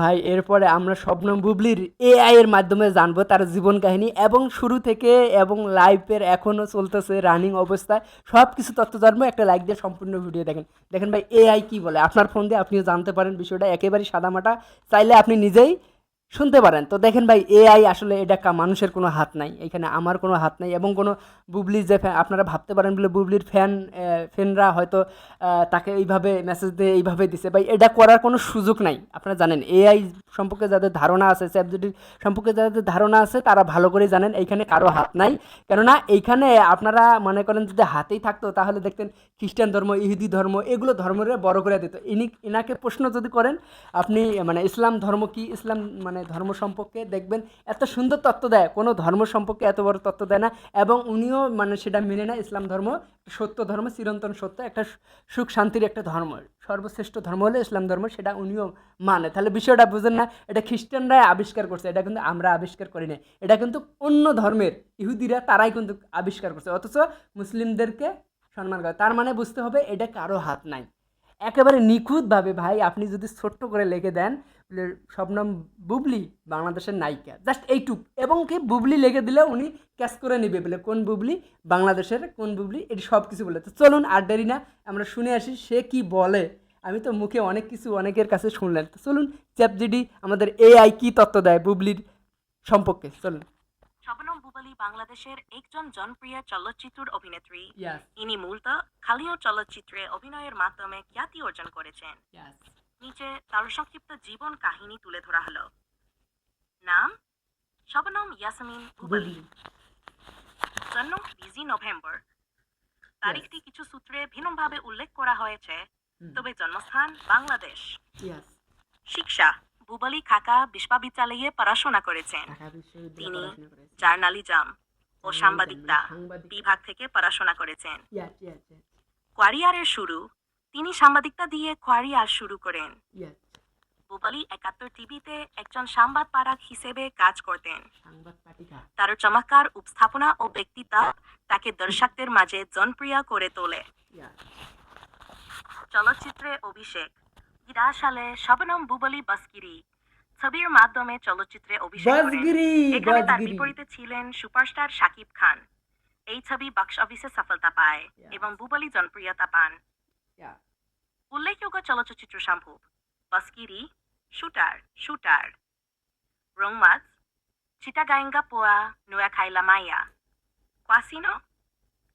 ভাই, এরপরে আমরা স্বপ্নম বুবলির এআই এর মাধ্যমে জানব তার জীবন কাহিনী এবং শুরু থেকে এবং লাইফের এখনও চলতেছে রানিং অবস্থায়। সব কিছু তথ্য জানব, একটা লাইক দিয়ে সম্পূর্ণ ভিডিও দেখেন। দেখেন ভাই এআই কি বলে? আপনার ফোন দিয়ে আপনিও জানতে পারেন বিষয়টা। একেবারেই সাদামাটা। চাইলে আপনি নিজেই শুনতে পারেন। তো দেখেন ভাই এআই আসলে এটা মানুষের কোনো হাত নাই। এখানে আমার কোনো হাত নাই এবং কোনো বুবলি যে আপনারা ভাবতে পারেন বলে বুবলির ফ্যান ফ্যানরা হয়তো তাকে এইভাবে মেসেজ দিয়ে এইভাবে দিছে। ভাই, এটা করার কোনো সুযোগ নাই। আপনারা জানেন এআই সম্পর্কে যাদের ধারণা আছে চ্যাপজিটির সম্পর্কে যাদের ধারণা আছে, তারা ভালো করে জানেন, এইখানে কারও হাত নাই। কেননা এইখানে আপনারা মনে করেন যদি হাতেই থাকতো, তাহলে দেখতেন খ্রিস্টান ধর্ম, ইহুদি ধর্ম, এগুলো ধর্মরে বড় করে দিত। ইনি ইনাকে প্রশ্ন যদি করেন, আপনি মানে ইসলাম ধর্ম কি? ইসলাম মানে ধর্ম সম্পর্কে দেখবেন এত সুন্দর তত্ত্ব দেয়। কোনো ধর্ম সম্পর্কে এত বড় তত্ত্ব দেয় না এবং উনিও মানে সেটা মেনে নেয়। ইসলাম ধর্ম সত্য ধর্ম, চিরন্তন সত্য, একটা সুখ শান্তির একটা ধর্ম। সর্বশ্রেষ্ঠ ধর্ম হলো ইসলাম ধর্ম, সেটা উনিও মানে। তাহলে বিষয়টা বুঝেন না, এটা খ্রিস্টানরাই আবিষ্কার করছে, এটা কিন্তু আমরা আবিষ্কার করি না এটা কিন্তু অন্য ধর্মের, ইহুদিরা তারাই কিন্তু আবিষ্কার করছে। অথচ মুসলিমদেরকে সম্মান করে। তার মানে বুঝতে হবে এটা কারও হাত নাই। একেবারে নিখুঁতভাবে, ভাই, আপনি যদি ছোট্ট করে লিখে দেন শবনম বুবলি, বাংলাদেশের নায়িকা। জাস্ট এইটুক। এবং কি বুবলি লিখে দিলে উনি ক্যাচ করে নেবে, বলে কোন বুবলি, বাংলাদেশের কোন বুবলি, এটি সব কিছু বলে। তো চলুন, আর দেরি না, আমরা শুনে আসি সে কি বলে। আমি তো মুখে অনেক কিছু অনেকের কাছে শুনলেন তো চলুন চ্যাপজিডি আমাদের এআই কি তত্ত্ব দেয় বুবলির সম্পর্কে? চলুন। বুবালি বাংলাদেশের একজন জনপ্রিয় চলচ্চিত্র অভিনেত্রী। ইনি মূলত খালিও চলচ্চিত্রে অভিনয়ের মাধ্যমে খ্যাতি অর্জন করেছেন। নিচে তার সংক্ষিপ্ত জীবন কাহিনী তুলে ধরা হলো। নাম? শবনম ইয়াসমিন বুবালি জন্ম বিজি নভেম্বর। তারিখটি কিছু সূত্রে ভিন্নভাবে উল্লেখ করা হয়েছে। তবে জন্মস্থান বাংলাদেশ। শিক্ষা। বুবালি খাকা বিশ্ববিদ্যালয়ে পড়াশোনা করেছেন। তিনি জার্নালিজম ও সাংবাদিকতা বিভাগ থেকে পড়াশোনা করেছেন। কোয়ারিয়ারের শুরু তিনি সাংবাদিকতা দিয়ে কোয়ারিয়ার শুরু করেন। বুবালি একাত্তর টিভিতে একজন সংবাদ পাঠক হিসেবে কাজ করতেন। তার চমৎকার উপস্থাপনা ও ব্যক্তিত্ব তাকে দর্শকদের মাঝে জনপ্রিয় করে তোলে। চলচ্চিত্রে অভিষেক বিরা সালে শবনম বুবালি বাসকিরি ছবির মাধ্যমে চলচ্চিত্রে অভিষেক করেন। এখানে তার বিপরীতে ছিলেন সুপারস্টার শাকিব খান। এই ছবি বক্স অফিসে সফলতা পায় এবং বুবালি জনপ্রিয়তা পান। উল্লেখযোগ্য চলচ্চিত্র সম্ভব বাস্কিরি শুটার শুটার রংমাজ চিটাগাঙ্গা পোয়া নোয়া খাইলা মাইয়া কোয়াসিনো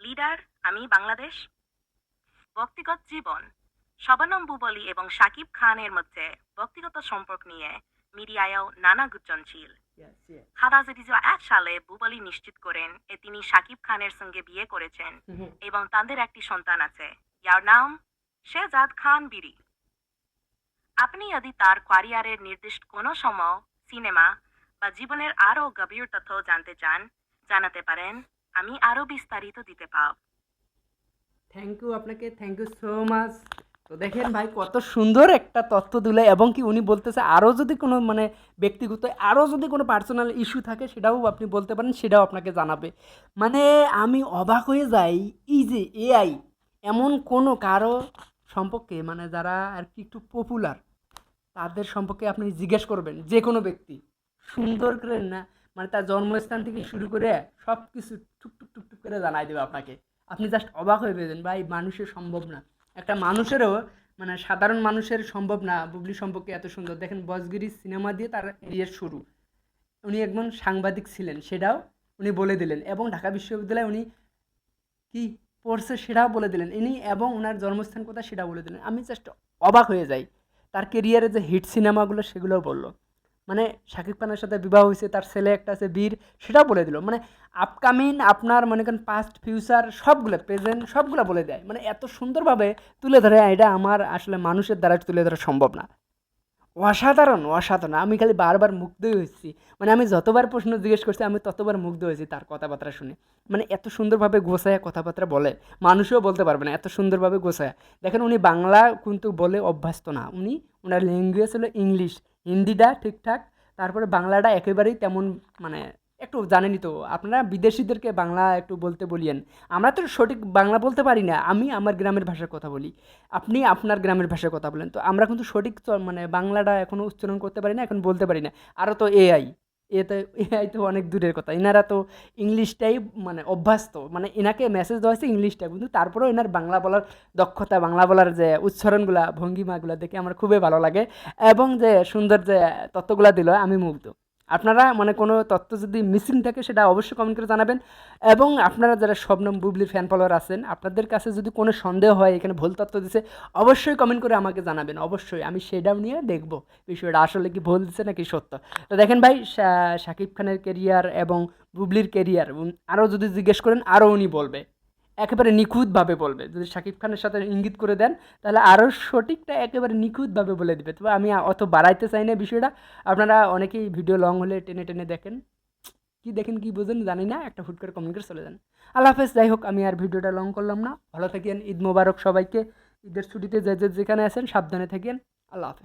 লিডার আমি বাংলাদেশ ব্যক্তিগত জীবন। শবানম বুবলি এবং শাকিব খানের মধ্যে ব্যক্তিগত সম্পর্ক নিয়ে মিডিয়ায়ও নানা গুঞ্জন ছিল। Yes. এক সালে বুবলি নিশ্চিত করেন এ তিনি শাকিব খানের সঙ্গে বিয়ে করেছেন এবং তাদের একটি সন্তান আছে। যার নাম শেহজাদ খান বিরি আপনি যদি তার ক্যারিয়ারের নির্দিষ্ট কোনো সময় সিনেমা বা জীবনের আরও গভীর তথ্য জানতে চান জানাতে পারেন আমি আরও বিস্তারিত দিতে পাব। থ্যাংক ইউ আপনাকে থ্যাংক ইউ সো মাচ তো দেখেন ভাই, কত সুন্দর একটা তথ্য দিলে এবং কি উনি বলতেছে আরও যদি কোনো মানে ব্যক্তিগত আরও যদি কোনো পার্সোনাল ইস্যু থাকে সেটাও আপনি বলতে পারেন, সেটাও আপনাকে জানাবে। মানে আমি অবাক হয়ে যাই, এই যে এআই এমন কোনো কারও সম্পর্কে মানে যারা আর কি একটু পপুলার তাদের সম্পর্কে আপনি জিজ্ঞেস করবেন, যে কোনো ব্যক্তি। সুন্দর করে না মানে তার জন্মস্থান থেকে শুরু করে সব কিছু টুকটুক টুক টুক টুক করে জানাই দেবে আপনাকে। আপনি জাস্ট অবাক হয়ে পেয়েছেন ভাই, মানুষের সম্ভব না। একটা মানুষেরও মানে সাধারণ মানুষের সম্ভব না বুবলি সম্পর্কে এত সুন্দর। দেখেন বসগিরি সিনেমা দিয়ে তার ইয়ের শুরু। উনি একজন সাংবাদিক ছিলেন, সেটাও উনি বলে দিলেন এবং ঢাকা বিশ্ববিদ্যালয়ে উনি কি পড়ছে সেটাও বলে দিলেন। ইনি এবং ওনার জন্মস্থান কোথায় সেটাও বলে দিলেন। আমি জাস্ট অবাক হয়ে যাই। তার কেরিয়ারে যে হিট সিনেমাগুলো সেগুলোও বলল। মানে শাকিব খানের সাথে বিবাহ হয়েছে, তার ছেলে একটা আছে বীর সেটাও বলে দিল। মানে আপকামিং আপনার মনে করেন পাস্ট ফিউচার সবগুলো প্রেজেন্ট সবগুলো বলে দেয়। মানে এত সুন্দরভাবে তুলে ধরে, এটা আমার আসলে মানুষের দ্বারা তুলে ধরা সম্ভব না। অসাধারণ অসাধারণ। আমি খালি বারবার মুগ্ধ হয়েছি। মানে আমি যতবার প্রশ্ন জিজ্ঞেস করছি, আমি ততবার মুগ্ধ হয়েছি তার কথাবার্তা শুনে। মানে এত সুন্দরভাবে গোছায় কথাবার্তা বলে, মানুষও বলতে পারবে না, এত সুন্দরভাবে গোছায়। দেখেন উনি বাংলা কিন্তু বলে অভ্যস্ত না। উনি ওনার ল্যাঙ্গুয়েজ হলো ইংলিশ হিন্দিটা ঠিকঠাক, তারপরে বাংলাটা একেবারেই তেমন মানে একটু জানেনি তো, আপনারা বিদেশিদেরকে বাংলা একটু বলতে বলিয়েন। আমরা তো সঠিক বাংলা বলতে পারি না, আমি আমার গ্রামের ভাষায় কথা বলি, আপনি আপনার গ্রামের ভাষায় কথা বলেন। তো আমরা কিন্তু সঠিক মানে বাংলাটা এখনও উচ্চারণ করতে পারি না, এখন বলতে পারি না। আরও তো এআই এতে এআই তো অনেক দূরের কথা। এনারা তো ইংলিশটাই মানে অভ্যস্ত। মানে এনাকে মেসেজ দেওয়া হয়েছে ইংলিশটা। কিন্তু তারপরেও এনার বাংলা বলার দক্ষতা, বাংলা বলার যে উচ্চারণগুলা, ভঙ্গিমাগুলো দেখে আমার খুবই ভালো লাগে। এবং যে সুন্দর যে তত্ত্বগুলো দিল, আমি মুগ্ধ। আপনারা মানে কোনো তথ্য যদি মিসিং থাকে, সেটা অবশ্যই কমেন্ট করে জানাবেন। এবং আপনারা যারা শবনম বুবলির ফ্যান ফলোয়ার আছেন, আপনাদের কাছে যদি কোনো সন্দেহ হয়, এখানে ভুল তথ্য দিছে, অবশ্যই কমেন্ট করে আমাকে জানাবেন। অবশ্যই আমি সেটাও নিয়ে দেখব বিষয়টা, আসলে কি ভুল দিচ্ছে নাকি সত্য। তো দেখেন ভাই শাকিব খানের কেরিয়ার এবং বুবলির কেরিয়ার আরও যদি জিজ্ঞেস করেন, আরও উনি বলবে। একেবারে নিখুঁতভাবে বলবে। যদি শাকিব খানের সাথে ইঙ্গিত করে দেন, তাহলে আরও সঠিকটা একেবারে নিখুঁতভাবে বলে দিবে। তবে আমি অত বাড়াইতে চাই না বিষয়টা। আপনারা অনেকেই ভিডিও লং হলে টেনে টেনে দেখেন। কি দেখেন, কি বোঝেন, জানি না। একটা ফুট করে কমেন্ট করে চলে যান। আল্লাহ হাফেজ, যাই হোক, আমি আর ভিডিওটা লং করলাম না। ভালো থাকেন, ঈদ মোবারক সবাইকে। ঈদের ছুটিতে যে যে যেখানে আছেন, সাবধানে থাকেন। আল্লাহ হাফেজ।